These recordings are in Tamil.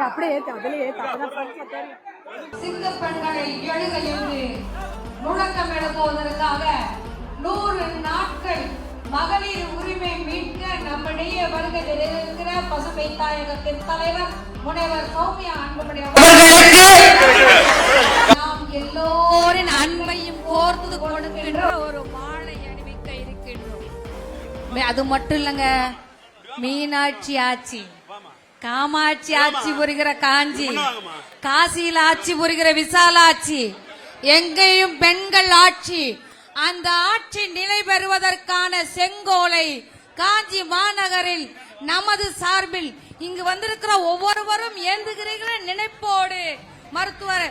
அப்படியே ஏத்த அதுலயே சிங்க பெண்களை எழுக முழக்கம் எழுப்புவதற்காக நூறு நாட்கள் மகளிர் உரிமை மீட்க நம்மிடையே வருகிறது பசுமை தாயகத்தின் தலைவர் முனைவர் சௌமியா அன்புமணி நாம் எல்லோரின் அன்பையும் கோர்த்து கொடுக்கின்ற ஒரு மாலை அணிவிக்க இருக்கின்றோம். அது மட்டும் இல்லைங்க. மீனாட்சி ஆட்சி. காமாட்சி ஆட்சி புரிகிற காஞ்சி. காசியில் ஆட்சி புரிகிற விசாலாட்சி எங்கேயும் பெண்கள் ஆட்சி. அந்த ஆட்சி நிலை பெறுவதற்கான செங்கோலை காஞ்சி மாநகரில் நமது சார்பில் இங்கு வந்திருக்கிற ஒவ்வொருவரும் ஏந்துகிறீர்கள் நினைப்போடு. மருத்துவர்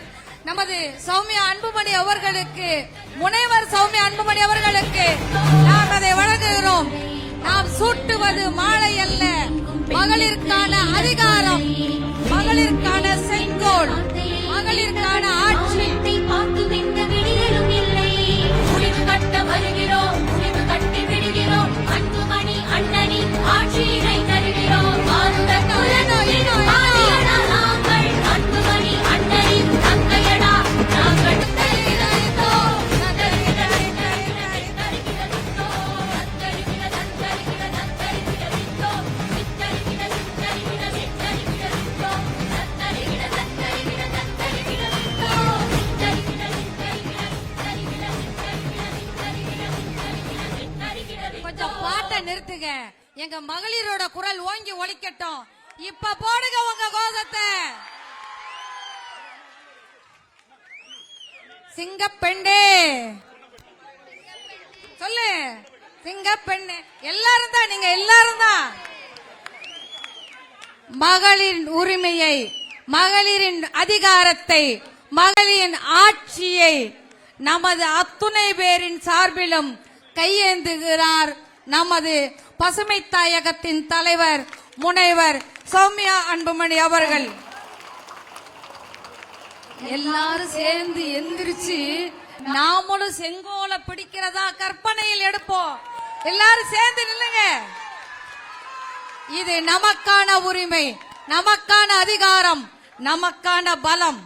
நமது சௌமியா அன்புமணி அவர்களுக்கு முனைவர் சௌமியா அன்புமணி அவர்களுக்கு நாம் அதை வழங்குகிறோம். நாம் சூட்டுவது மாலை அல்ல மகளிருக்கான கொஞ்சம் பாட்டை நிறுத்துங்க எங்க மகளிரோட குரல் ஓங்கி ஒழிக்கட்டும் இப்ப போடுங்க உங்க கோஷத்தை. சிங்கப்பெண்ணே. சொல்லு. சிங்கப்பெண்ணு. எல்லாரும் தான் நீங்க எல்லாரும் தான். மகளிரின் உரிமையை மகளிரின் அதிகாரத்தை மகளிரின் ஆட்சியை நமது அத்துணை பேரின் சார்பிலும் கையேந்துகிறார் நமது பசுமை தாயகத்தின் தலைவர் முனைவர் சௌமியா அன்புமணி அவர்கள். எல்லாரும் சேர்ந்து எந்திரிச்சு நாமளும் செங்கோலை பிடிக்கிறதா கற்பனையில் எடுப்போம். எல்லாரும் சேர்ந்து நில்லுங்க. இது நமக்கான உரிமை நமக்கான அதிகாரம் நமக்கான பலம்.